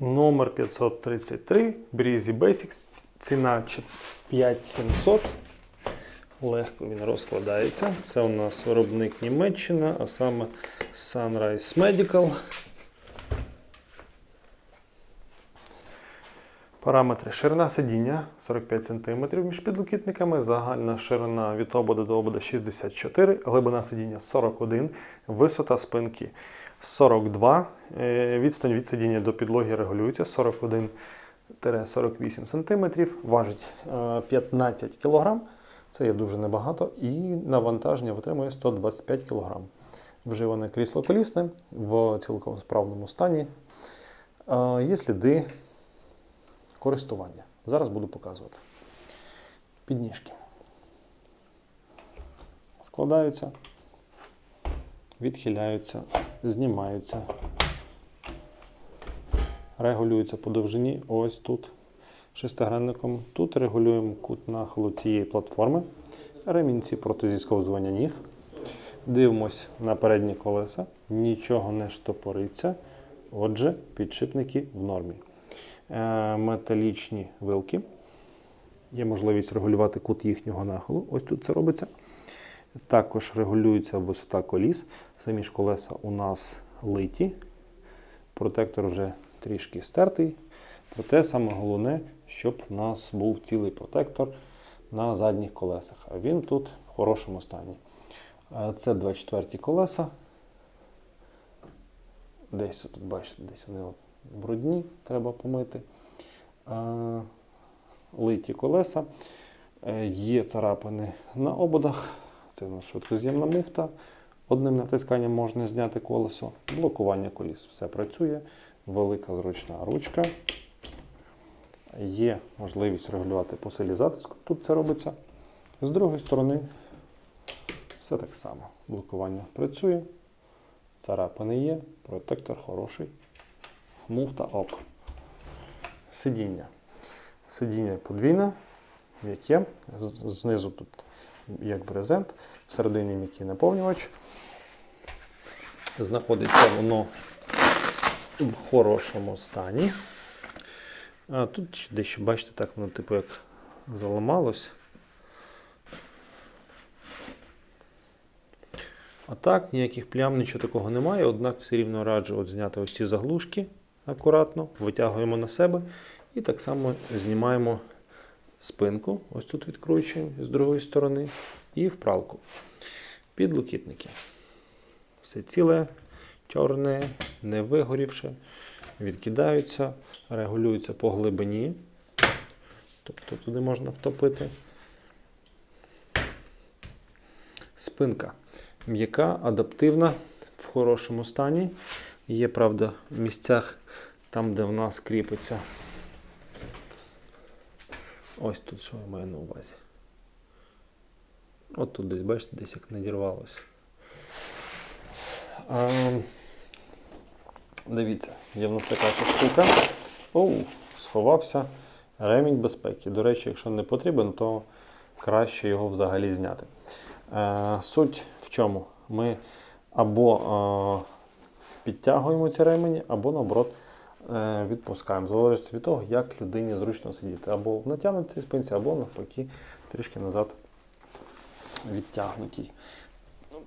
Номер 533, Breezy Basics, ціна 5700. Легко він розкладається. Це у нас виробник Німеччина, а саме Sunrise Medical. Параметри. Ширина сидіння 45 см між підлокітниками, загальна ширина від обода до обода 64, глибина сидіння 41, висота спинки 42, е, відстань від сидіння до підлоги регулюється 41-48 см, важить е, 15 кг. Це є дуже небагато, і навантаження витримує 125 кг. Вживане крісло колісне в цілком справному стані. Е, Є сліди користування. Зараз буду показувати. Підніжки. Складаються, відхиляються, знімаються, регулюються по довжині. Ось тут шестигранником. Тут регулюємо кут нахилу цієї платформи. Ремінці проти зісковзування ніг. Дивимось на передні колеса. Нічого не штопориться. Отже, підшипники в нормі. Е, металічні вилки. Є можливість регулювати кут їхнього нахилу. Ось тут це робиться. Також регулюється висота коліс. Самі ж колеса у нас литі. Протектор вже трішки стертий. Проте саме головне, щоб у нас був цілий протектор на задніх колесах. А він тут в хорошому стані. Е, Це 24 колеса. Десь тут, бачите, десь вони брудні, треба помити. Е, Литі колеса. Е, Є царапини на ободах. Це у нас швидкоз'ємна муфта. Одним натисканням можна зняти колесо. Блокування коліс. Все працює. Велика зручна ручка. Є можливість регулювати по силі затиску. Тут це робиться. З другої сторони, все так само. Блокування працює. Царапини є, протектор хороший. Муфта ок. Сидіння. Сидіння подвійне, м'яке. Знизу тут як брезент, всередині м'який наповнювач. Знаходиться воно в хорошому стані. А тут дещо, бачите, так воно типу як заламалось. А так, ніяких плям, нічого такого немає, однак все рівно раджу от зняти ось ці заглушки акуратно, витягуємо на себе і так само знімаємо спинку, ось тут відкручуємо з другої сторони, і в пралку. Підлокітники. Все ціле, чорне, не вигорівше, відкидаються, регулюються по глибині, тобто туди можна втопити. Спинка м'яка, адаптивна, в хорошому стані. Є, правда, в місцях там, де в нас кріпиться. Ось тут що я маю на увазі. От тут десь, бачите, десь як надірвалося. А, дивіться, є в нас така штука. Оу, сховався ремінь безпеки. До речі, якщо не потрібен, то краще його взагалі зняти. Е, суть в чому? Ми або е, підтягуємо ці ремені, або наоборот відпускаємо. Залежить від того, як людині зручно сидіти. Або натягнутій спинці, або навпаки трішки назад відтягнутій.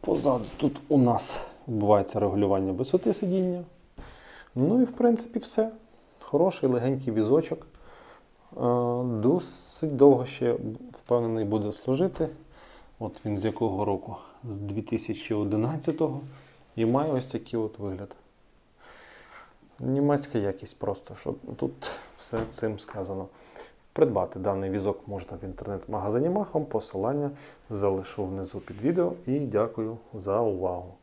Позаду тут у нас відбувається регулювання висоти сидіння. Ну і в принципі все. Хороший легенький візочок. Е, Досить довго ще впевнений буде служити. От він з якого року? З 2011-го. І має ось такий от вигляд. Німецька якість просто, що тут все цим сказано. Придбати даний візок можна в інтернет-магазині Махом. Посилання залишу внизу під відео і дякую за увагу.